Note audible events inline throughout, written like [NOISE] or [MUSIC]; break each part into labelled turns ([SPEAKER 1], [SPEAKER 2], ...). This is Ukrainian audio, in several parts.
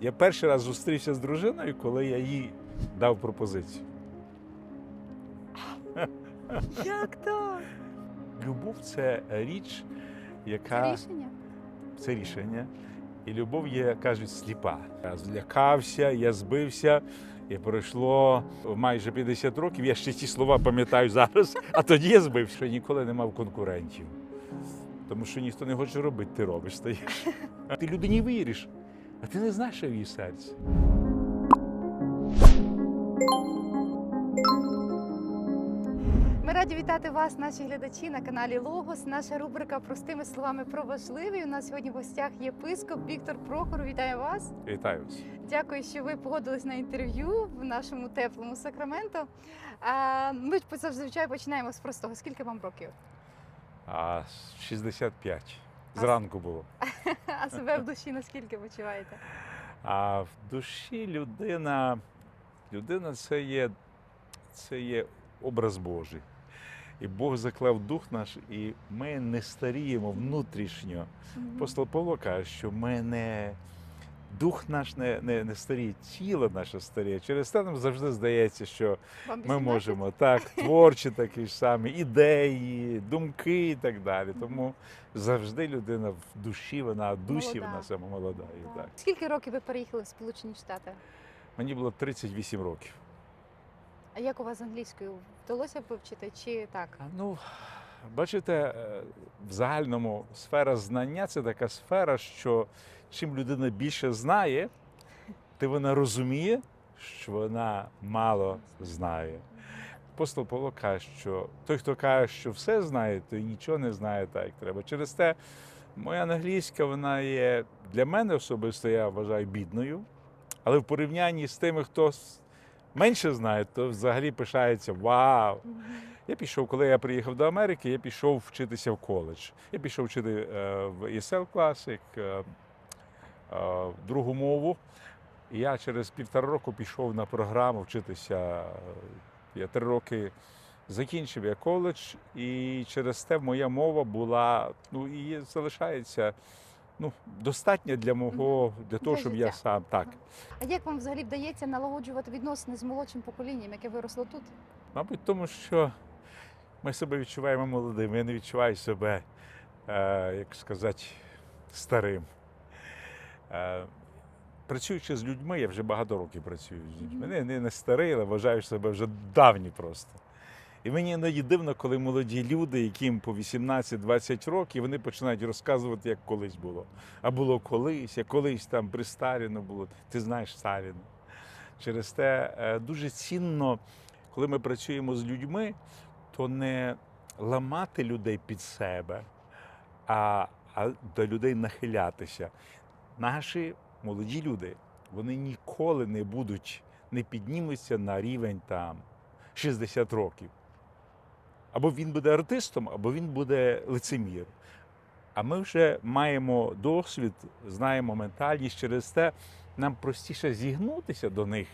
[SPEAKER 1] Я перший раз зустрівся з дружиною, коли я їй дав пропозицію.
[SPEAKER 2] Як так?
[SPEAKER 1] Любов це річ, яка
[SPEAKER 2] Це рішення?
[SPEAKER 1] це рішення. І любов є, кажуть, сліпа. Я злякався, я збився, і пройшло майже 50 років. Я ще ті слова пам'ятаю зараз, а тоді я збився, що ніколи не мав конкурентів. Тому що ніхто не хоче робити, ти робиш стаєш. Ти людині віриш, а ти не знаєш, що в її серці.
[SPEAKER 2] Ми раді вітати вас, наші глядачі, на каналі Логос. Наша рубрика Простими словами про важливе. І У нас сьогодні в гостях єпископ Віктор Прохор. Вітаю вас.
[SPEAKER 1] Вітаю вас.
[SPEAKER 2] Дякую, що ви погодились на інтерв'ю в нашому теплому Сакраменто. Ми зазвичай починаємо з простого. Скільки вам років?
[SPEAKER 1] А 65. Зранку було. [LAUGHS]
[SPEAKER 2] А себе в душі наскільки почуваєте?
[SPEAKER 1] А в душі людина, людина це є, це є образ Божий. І Бог заклав дух наш, і ми не старіємо внутрішньо. Апостол Павло каже, що ми не дух наш не, не, не старіє, тіло наше старіє. Через те нам завжди здається, що
[SPEAKER 2] Вам
[SPEAKER 1] ми можемо [LAUGHS] так, творчі такі ж самі, ідеї, думки і так далі. Тому завжди людина в душі, вона в дусі,
[SPEAKER 2] Молода.
[SPEAKER 1] вона саме молода. І
[SPEAKER 2] Так. Скільки років ви переїхали в Сполучені Штати?
[SPEAKER 1] Мені було 38 років.
[SPEAKER 2] А як у вас з англійською вдалося вивчити чи так?
[SPEAKER 1] Ну, бачите, е, в загальному сфера знання це така сфера, що чим людина більше знає, тим вона розуміє, що вона мало знає. Апостол Павло каже, що той, хто каже, що все знає, той нічого не знає так, як треба. Через те моя англійська вона є для мене особисто, я вважаю, бідною. Але в порівнянні з тими, хто менше знає, то взагалі пишається вау. Я пішов, коли я приїхав до Америки, я пішов вчитися в коледж. Я пішов вчити е, в Classic, е, е, другу мову. Я через півтора року пішов на програму вчитися. Я три роки закінчив я коледж, і через те моя мова була, ну і залишається ну, достатня для мого, для того,
[SPEAKER 2] Для
[SPEAKER 1] щоб я сам так.
[SPEAKER 2] А як вам взагалі вдається налагоджувати відносини з молодшим поколінням, яке виросло тут?
[SPEAKER 1] Мабуть, тому що ми себе відчуваємо молодими. Я не відчуваю себе, е, як сказати, старим. Е, працюючи з людьми, я вже багато років працюю з людьми. Не, не, не старий, але вважаю себе вже давній просто. І мені іноді дивно, коли молоді люди, яким по 18-20 років, вони починають розказувати, як колись було. А було колись, як колись там при Сталіну було. Ти знаєш Сталіна. Через те е, дуже цінно коли ми працюємо з людьми, то не ламати людей під себе, а, а до людей нахилятися. Наші молоді люди, вони ніколи не будуть, не піднімуться на рівень там 60 років. Або він буде артистом, або він буде лицемір. А ми вже маємо досвід, знаємо ментальність через те, нам простіше зігнутися до них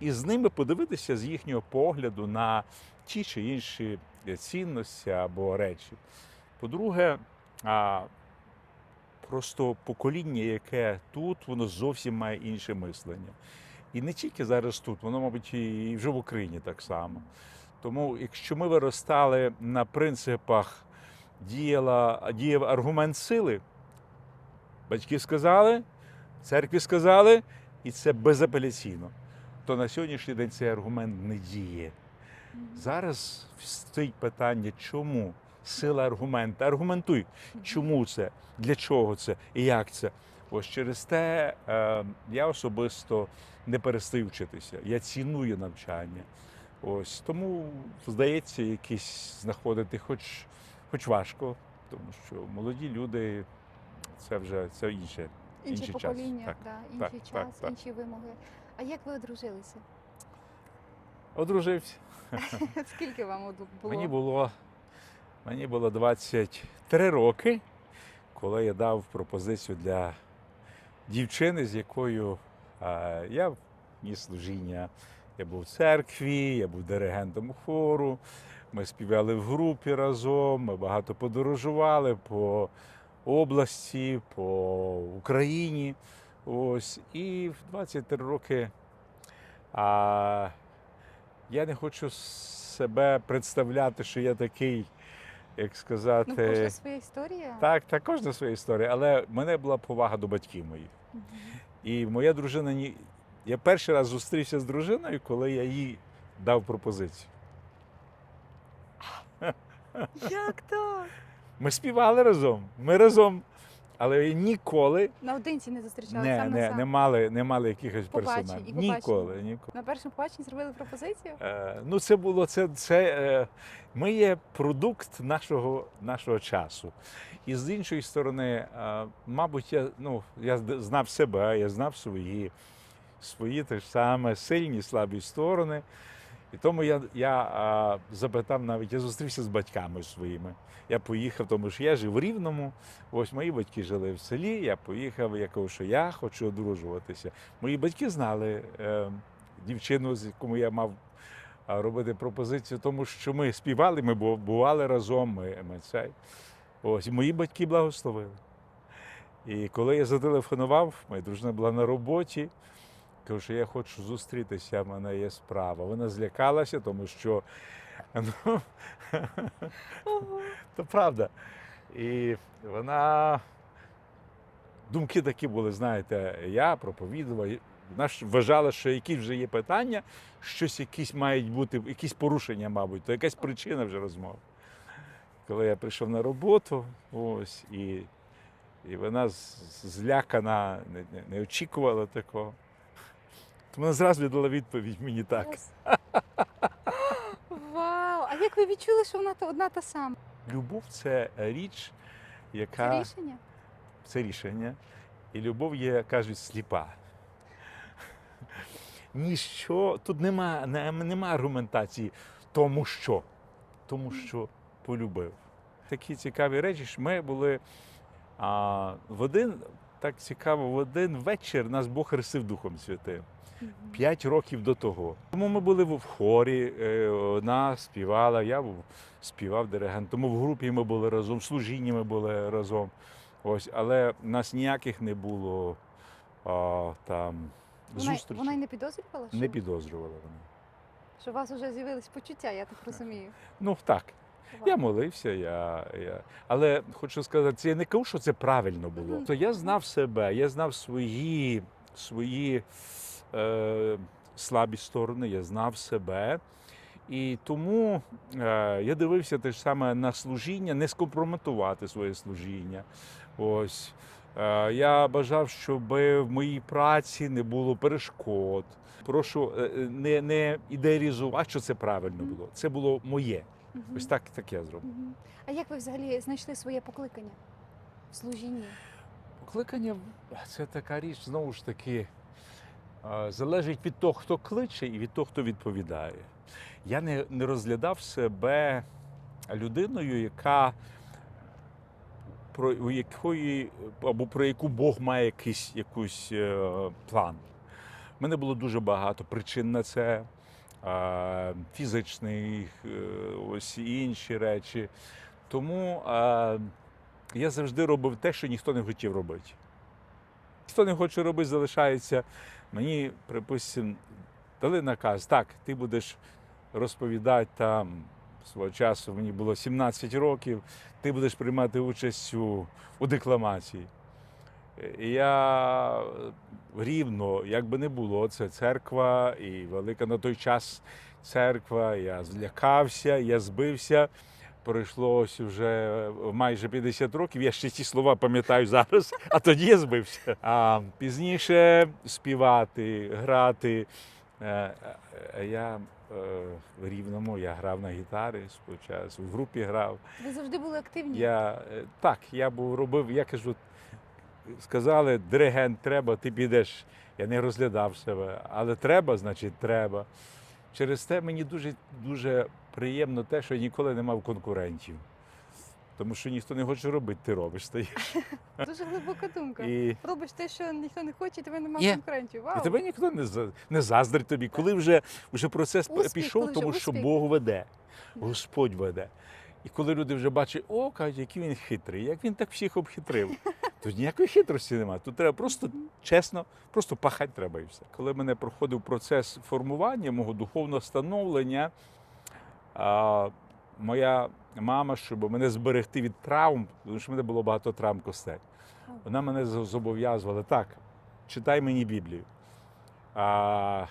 [SPEAKER 1] і з ними подивитися з їхнього погляду на ті чи інші цінності або речі. По-друге, просто покоління, яке тут, воно зовсім має інше мислення. І не тільки зараз тут, воно, мабуть, і вже в Україні так само. Тому, якщо ми виростали на принципах діяла, діяв аргумент сили, батьки сказали, церкві сказали, і це безапеляційно то на сьогоднішній день цей аргумент не діє. Зараз стоїть питання, чому сила аргумента. Аргументуй, чому це, для чого це і як це. Ось через те е, я особисто не перестаю вчитися. Я ціную навчання. Ось тому здається, якісь знаходити, хоч, хоч важко, тому що молоді люди це вже це інше.
[SPEAKER 2] Інше
[SPEAKER 1] інший час.
[SPEAKER 2] покоління,
[SPEAKER 1] Так,
[SPEAKER 2] да, інший
[SPEAKER 1] так,
[SPEAKER 2] час,
[SPEAKER 1] так, так.
[SPEAKER 2] інші вимоги. А як ви одружилися?
[SPEAKER 1] Одружився. [LAUGHS]
[SPEAKER 2] Скільки вам було?
[SPEAKER 1] Мені було, мені було 23 роки, коли я дав пропозицію для дівчини, з якою я ніс служіння. Я був в церкві, я був диригентом хору. Ми співали в групі разом, ми багато подорожували по області, по Україні. Ось, і в 23 роки а, я не хочу себе представляти, що я такий, як сказати.
[SPEAKER 2] Ну, кожна своя історія.
[SPEAKER 1] Так, так, кожна своя історія. Але в мене була повага до батьків моїх. І моя дружина ні. Я перший раз зустрівся з дружиною, коли я їй дав пропозицію.
[SPEAKER 2] Як так?
[SPEAKER 1] Ми співали разом. Ми разом, але ніколи
[SPEAKER 2] Наодинці не зустрічалися
[SPEAKER 1] не,
[SPEAKER 2] сам на
[SPEAKER 1] не,
[SPEAKER 2] сам.
[SPEAKER 1] не мали, не мали якихось персонажів. Ніколи, ніколи.
[SPEAKER 2] На першому побаченні зробили пропозицію?
[SPEAKER 1] Е, ну, це було це. це е, ми є продукт нашого, нашого часу. І з іншої сторони, е, мабуть, я, ну, я знав себе, я знав свої, свої те ж саме сильні, слабі сторони. І тому я, я а, запитав навіть, я зустрівся з батьками своїми. Я поїхав, тому що я жив в Рівному. Ось мої батьки жили в селі. Я поїхав, я кажу, що я хочу одружуватися. Мої батьки знали е, дівчину, з якому я мав робити пропозицію, тому що ми співали, ми бували разом. Ми, ми цей. Ось мої батьки благословили. І коли я зателефонував, моя дружина була на роботі. Кажу, я хочу зустрітися, в мене є справа. Вона злякалася, тому що [LAUGHS] ну, [LAUGHS] то правда. І вона думки такі були, знаєте, я проповідував. ж вважала, що якісь вже є питання, щось якісь мають бути, якісь порушення, мабуть, то якась причина вже розмови. Коли я прийшов на роботу, ось, і, і вона злякана, не, не, не очікувала такого. То вона зразу дала відповідь мені так.
[SPEAKER 2] Вау! А як ви відчули, що вона то одна та сама?
[SPEAKER 1] Любов це річ, яка.
[SPEAKER 2] Це рішення?
[SPEAKER 1] це рішення. І любов є, кажуть, сліпа. Ніщо, тут нема, нема аргументації, тому що. Тому що полюбив. Такі цікаві речі, що ми були а, в один, так цікаво, в один вечір нас Бог хрестив Духом Святим. П'ять років до того. Тому ми були в хорі, е, вона співала, я співав диригент. Тому в групі ми були разом, в служінні ми були разом. Ось, але в нас ніяких не було а, там зустрічей.
[SPEAKER 2] вона й не підозрювала, що,
[SPEAKER 1] Не підозрювала вона.
[SPEAKER 2] що у вас вже з'явились почуття, я так розумію.
[SPEAKER 1] Ну так. Я молився, я, я... але хочу сказати, це я не кажу, що це правильно було. То я знав себе, я знав свої, свої слабі сторони, я знав себе. І тому е, я дивився те ж саме на служіння, не скомпрометувати своє служіння. Ось. Е, я бажав, щоб в моїй праці не було перешкод. Прошу е, е, не, не ідеалізувати, що це правильно було. Це було моє. Ось так, так я зробив.
[SPEAKER 2] А як ви взагалі знайшли своє покликання в служінні?
[SPEAKER 1] Покликання це така річ, знову ж таки, е, залежить від того, хто кличе, і від того, хто відповідає. Я не, не розглядав себе людиною, яка про у якої або про яку Бог має якийсь якийсь е, план. У мене було дуже багато причин на це, е, фізичних, ось інші речі. Тому е, я завжди робив те, що ніхто не хотів робити. Хто не хоче робити, залишається. Мені, припустимо, дали наказ, так, ти будеш розповідати там свого часу, мені було 17 років, ти будеш приймати участь у, у декламації. І я е, рівно, як би не було, це церква і велика на той час церква. Я злякався, я збився. Пройшло ось вже майже 50 років. Я ще ті слова пам'ятаю зараз, а тоді я збився. А пізніше співати, грати. Е, е, Я е, в Рівному я грав на гітарі спочатку, в групі грав.
[SPEAKER 2] Ви завжди були активні?
[SPEAKER 1] Я е, так, я був робив, я кажу, сказали, диригент треба, ти підеш. Я не розглядав себе, але треба, значить, треба. Через те мені дуже дуже приємно те, що я ніколи не мав конкурентів. Тому що ніхто не хоче робити, ти робиш. стоїш. [LAUGHS]
[SPEAKER 2] Дуже глибока думка.
[SPEAKER 1] І,
[SPEAKER 2] Робиш те, що ніхто не хоче, тебе немає конкурентів. Вау.
[SPEAKER 1] і тебе ніхто не, за- не заздрить тобі. Коли вже, вже процес
[SPEAKER 2] Успіх,
[SPEAKER 1] пішов,
[SPEAKER 2] коли вже
[SPEAKER 1] тому що. Бог веде, Господь веде. І коли люди вже бачать, о, кажуть, який він хитрий, як він так всіх обхитрив. [LAUGHS] Тут ніякої хитрості немає. Тут треба просто чесно, просто пахати треба і все. Коли мене проходив процес формування мого духовного становлення, моя мама, щоб мене зберегти від травм, тому що в мене було багато травм костей, вона мене зобов'язувала так, читай мені Біблію. А,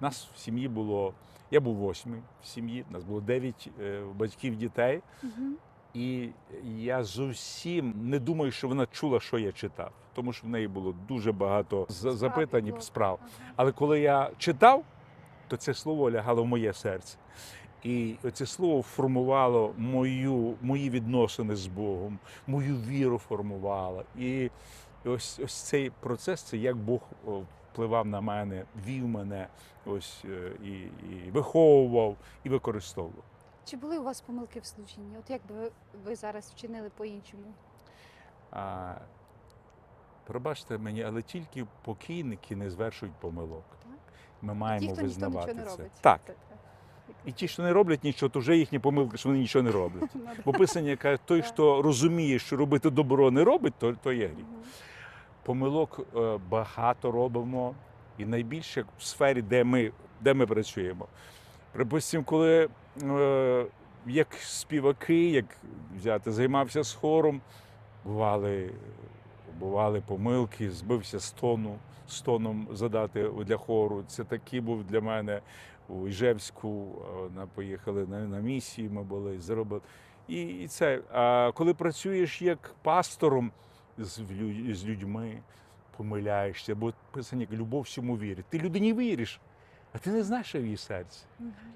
[SPEAKER 1] нас в сім'ї було, я був восьмий в сім'ї, нас було дев'ять е, батьків дітей.
[SPEAKER 2] Мгм.
[SPEAKER 1] І я зовсім не думаю, що вона чула, що я читав, тому що в неї було дуже багато
[SPEAKER 2] Справ
[SPEAKER 1] запитань і справ.
[SPEAKER 2] Ага.
[SPEAKER 1] Але коли я читав, то це слово лягало в моє серце. І це слово формувало мою, мої відносини з Богом, мою віру формувало. І ось, ось цей процес це як Бог впливав на мене, вів мене, ось е, і, і виховував, і використовував.
[SPEAKER 2] Чи були у вас помилки в служінні? От як би ви, зараз вчинили по-іншому?
[SPEAKER 1] А, пробачте мені, але тільки покійники не звершують помилок.
[SPEAKER 2] Так?
[SPEAKER 1] Ми маємо
[SPEAKER 2] Ті, хто ніхто
[SPEAKER 1] визнавати
[SPEAKER 2] нічого не
[SPEAKER 1] це.
[SPEAKER 2] робить.
[SPEAKER 1] Так. І ті, що не роблять нічого, то вже їхні помилки, що вони нічого не роблять. [LAUGHS]
[SPEAKER 2] Ну.
[SPEAKER 1] Бо писання каже, той, хто розуміє, що робити добро не робить, то, то є гріх. Помилок е, багато робимо, і найбільше в сфері, де ми, де ми працюємо. Припустимо, коли е, як співаки, як взяти, займався з хором, бували, бували помилки, збився з тону, з тоном задати для хору. Це такий був для мене у Іжевську. На, поїхали на, на місії, ми були, зробили. І, і це. А коли працюєш як пастором з, з людьми, помиляєшся, бо писання любов всьому вірить. Ти людині віриш, а ти не знаєш, що в її серці.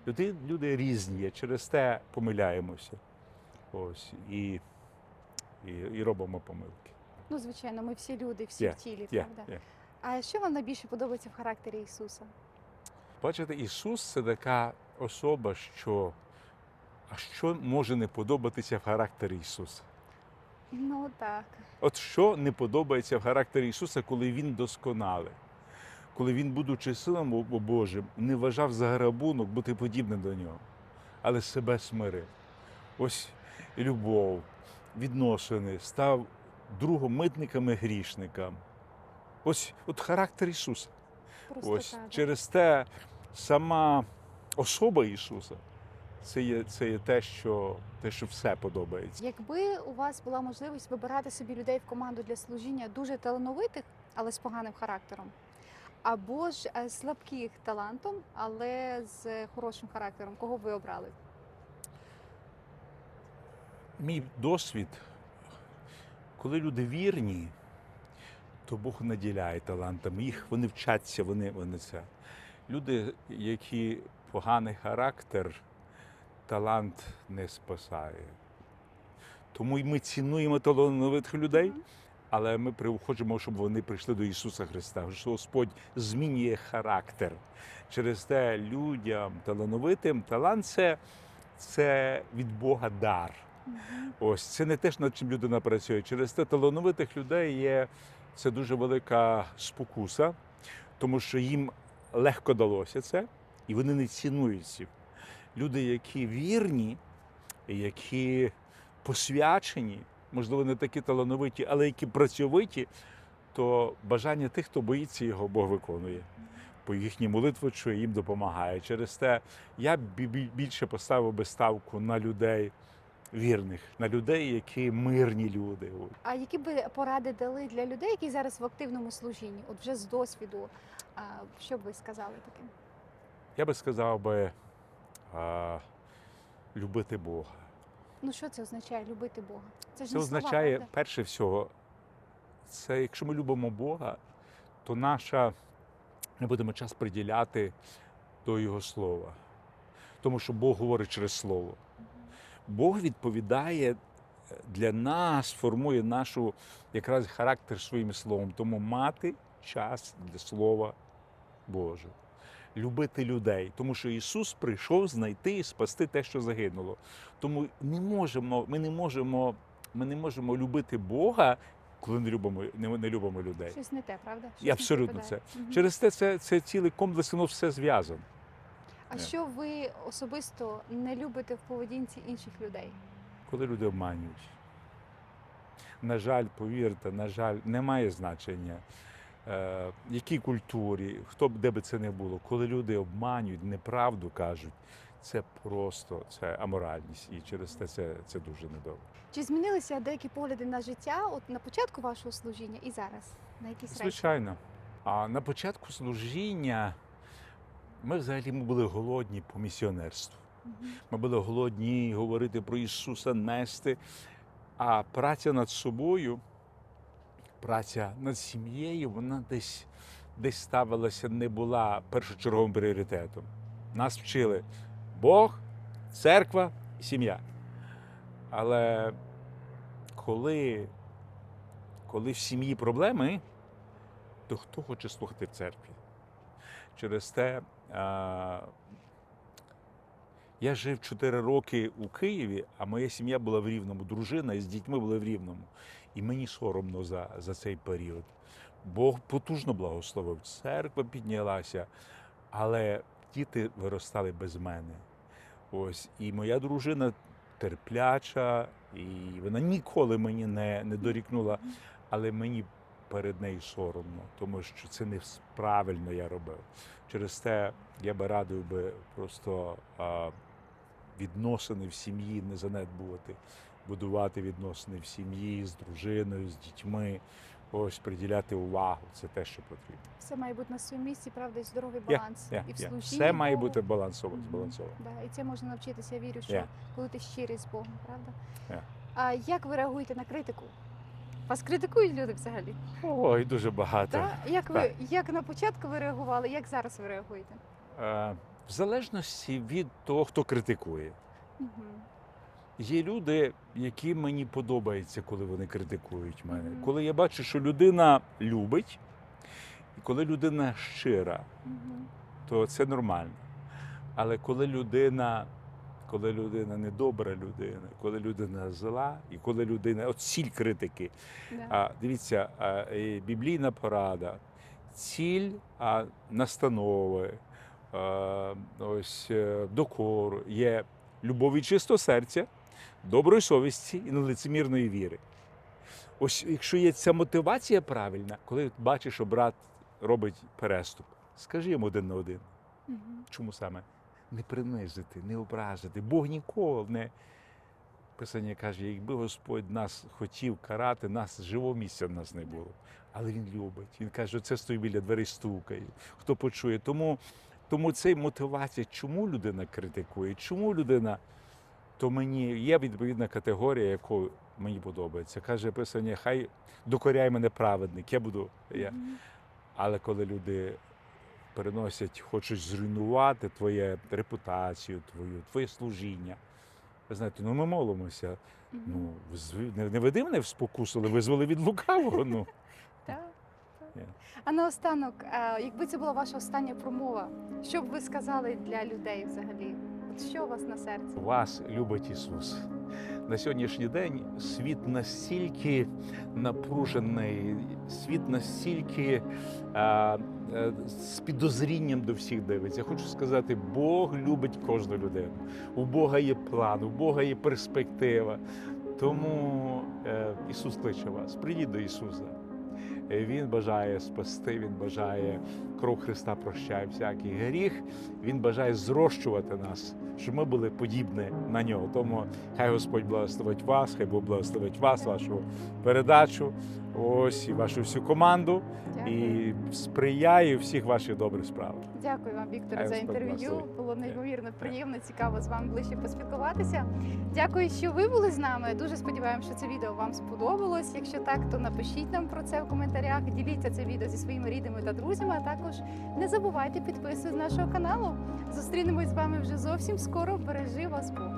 [SPEAKER 1] Люди, люди різні, через те помиляємося. Ось, і, і, і робимо помилки.
[SPEAKER 2] Ну, звичайно, ми всі люди, всі
[SPEAKER 1] Є,
[SPEAKER 2] в тілі,
[SPEAKER 1] Є,
[SPEAKER 2] правда?
[SPEAKER 1] є.
[SPEAKER 2] А що вам найбільше подобається в характері Ісуса?
[SPEAKER 1] Бачите, Ісус це така особа, що а що може не подобатися в характері Ісуса?
[SPEAKER 2] Ну так.
[SPEAKER 1] От що не подобається в характері Ісуса, коли Він досконалий, коли Він, будучи сином Божим, не вважав за грабунок бути подібним до нього, але себе смирив. Ось любов, відносини, став другом митниками грішникам. Ось от характер Ісуса.
[SPEAKER 2] Просто
[SPEAKER 1] Ось
[SPEAKER 2] так.
[SPEAKER 1] через те сама особа Ісуса це є, це є те, що, те, що все подобається.
[SPEAKER 2] Якби у вас була можливість вибирати собі людей в команду для служіння дуже талановитих, але з поганим характером, або ж е, слабких талантом, але з хорошим характером, кого б ви обрали?
[SPEAKER 1] Мій досвід, коли люди вірні, то Бог наділяє талантами. Їх вони вчаться, вони, вони це. Люди, які поганий характер, талант не спасає. Тому й ми цінуємо талановитих людей, але ми хочемо, щоб вони прийшли до Ісуса Христа, що Господь змінює характер. Через те людям талановитим талант це, це від Бога дар. Ось це не те, над чим людина працює. Через те талановитих людей є це дуже велика спокуса, тому що їм легко далося це, і вони не цінують цих. Люди, які вірні, які посвячені, можливо, не такі талановиті, але які працьовиті, то бажання тих, хто боїться його, Бог виконує. Бо їхні молитви чує, їм допомагає. Через те я більше поставив би ставку на людей вірних, на людей, які мирні люди.
[SPEAKER 2] А які би поради дали для людей, які зараз в активному служінні, от вже з досвіду, що б ви сказали таке?
[SPEAKER 1] Я би сказав би а, любити Бога.
[SPEAKER 2] Ну що це означає любити Бога? Це ж
[SPEAKER 1] Це
[SPEAKER 2] не
[SPEAKER 1] означає,
[SPEAKER 2] правда?
[SPEAKER 1] перше всього, це якщо ми любимо Бога, то наша ми будемо час приділяти до Його слова. Тому що Бог говорить через Слово. Бог відповідає е, для нас, формує нашу якраз характер своїм словом. Тому мати час для Слова Божого. Любити людей, тому що Ісус прийшов знайти і спасти те, що загинуло. Тому не можемо, ми не можемо, ми не можемо любити Бога, коли не любимо, не, не любимо людей.
[SPEAKER 2] Щось не те, правда? Щось
[SPEAKER 1] І
[SPEAKER 2] не
[SPEAKER 1] абсолютно
[SPEAKER 2] співпадає. Мгм.
[SPEAKER 1] Через те це, це цілий комплекс, воно все зв'язано.
[SPEAKER 2] А
[SPEAKER 1] Ні.
[SPEAKER 2] що ви особисто не любите в поведінці інших людей?
[SPEAKER 1] коли люди обманюють. На жаль, повірте, на жаль, немає значення. Е, якій культурі, хто б де би це не було, коли люди обманюють, неправду кажуть, це просто це аморальність, і через те це, це дуже недобре.
[SPEAKER 2] Чи змінилися деякі погляди на життя от на початку вашого служіння і зараз? На якісь речі?
[SPEAKER 1] Звичайно. А на початку служіння ми взагалі ми були голодні по місіонерству. Ми були голодні говорити про Ісуса, нести. А праця над собою, праця над сім'єю, вона десь, десь ставилася, не була першочерговим пріоритетом. Нас вчили Бог, церква і сім'я. Але коли, коли в сім'ї проблеми, то хто хоче слухати в церкві? Через те я жив 4 роки у Києві, а моя сім'я була в Рівному, дружина з дітьми були в Рівному. І мені соромно за, за цей період. Бог потужно благословив, церква піднялася, але діти виростали без мене. Ось, і моя дружина терпляча, і вона ніколи мені не, не дорікнула, але мені перед нею соромно, тому що це не правильно я робив. Через те я би радив би просто відносини в сім'ї не занедбувати, будувати відносини в сім'ї з дружиною, з дітьми. Ось приділяти увагу. Це те, що потрібно.
[SPEAKER 2] Все має бути на своєму місці, правда, і здоровий баланс.
[SPEAKER 1] Я-
[SPEAKER 2] і в служінні
[SPEAKER 1] Все має
[SPEAKER 2] Богу.
[SPEAKER 1] бути балансово, збалансовано.
[SPEAKER 2] Да, і це можна навчитися. Я вірю, що
[SPEAKER 1] Я.
[SPEAKER 2] коли ти щирий з Богом, правда?
[SPEAKER 1] Я.
[SPEAKER 2] А як ви реагуєте на критику? Вас критикують люди взагалі?
[SPEAKER 1] Ой, дуже багато.
[SPEAKER 2] Так? Як ви як на початку ви реагували, як зараз ви реагуєте?
[SPEAKER 1] Е, в залежності від того, хто критикує.
[SPEAKER 2] Угу.
[SPEAKER 1] Є люди, які мені подобаються, коли вони критикують мене.
[SPEAKER 2] Мгм.
[SPEAKER 1] Коли я бачу, що людина любить, і коли людина щира,
[SPEAKER 2] Угу.
[SPEAKER 1] то це нормально. Але коли людина, коли людина недобра людина, коли людина зла, і коли людина от ціль критики.
[SPEAKER 2] Да.
[SPEAKER 1] А дивіться, а, біблійна порада, ціль а, настанови, а, ось е, докору є любов від чистого серця, доброї совісті і нелицемірної віри. Ось якщо є ця мотивація правильна, коли бачиш, що брат робить переступ, скажи йому один на один.
[SPEAKER 2] Мгм.
[SPEAKER 1] Чому саме? Не принизити, не образити. Бог ніколи не. Писання каже, якби Господь нас хотів карати, нас живого місця в нас не було. Але Він любить. Він каже, це стою біля дверей стукаю. Хто почує? Тому, тому це мотивація, чому людина критикує, чому людина. То мені є відповідна категорія, яку мені подобається. Каже Писання, хай докоряй мене праведник, я буду. Я. Але коли люди переносять, хочуть зруйнувати твою репутацію, твою, твоє служіння. Ви знаєте, ну ми молимося.
[SPEAKER 2] Мгм.
[SPEAKER 1] Ну, не, не веди мене в спокусу, але визволи від лукавого. Ну. [LAUGHS]
[SPEAKER 2] Так. А наостанок, е, якби це була ваша остання промова, що б ви сказали для людей взагалі? От що у вас на серці?
[SPEAKER 1] Вас любить Ісус. На сьогоднішній день світ настільки напружений, світ настільки а, е, з підозрінням до всіх дивиться. Я хочу сказати, Бог любить кожну людину. У Бога є план, у Бога є перспектива. Тому е, Ісус кличе вас. Прийдіть до Ісуса. Е, Він бажає спасти, Він бажає кров Христа прощає всякий гріх. Він бажає зрощувати нас, щоб ми були подібні на нього. Тому хай Господь благословить вас, хай Бог благословить вас, вашу передачу, ось і вашу всю команду
[SPEAKER 2] Дякую.
[SPEAKER 1] і сприяє у всіх ваших добрих справах.
[SPEAKER 2] Дякую вам, Вікторе,
[SPEAKER 1] Хай
[SPEAKER 2] за інтерв'ю. Було неймовірно приємно, цікаво з вами ближче поспілкуватися. Дякую, що ви були з нами. Дуже сподіваємося, що це відео вам сподобалось. Якщо так, то напишіть нам про це в коментарях. Діліться це відео зі своїми рідними та друзями. А також не забувайте підписуватися з нашого каналу. Зустрінемось з вами вже зовсім скоро. Бережи вас Бог.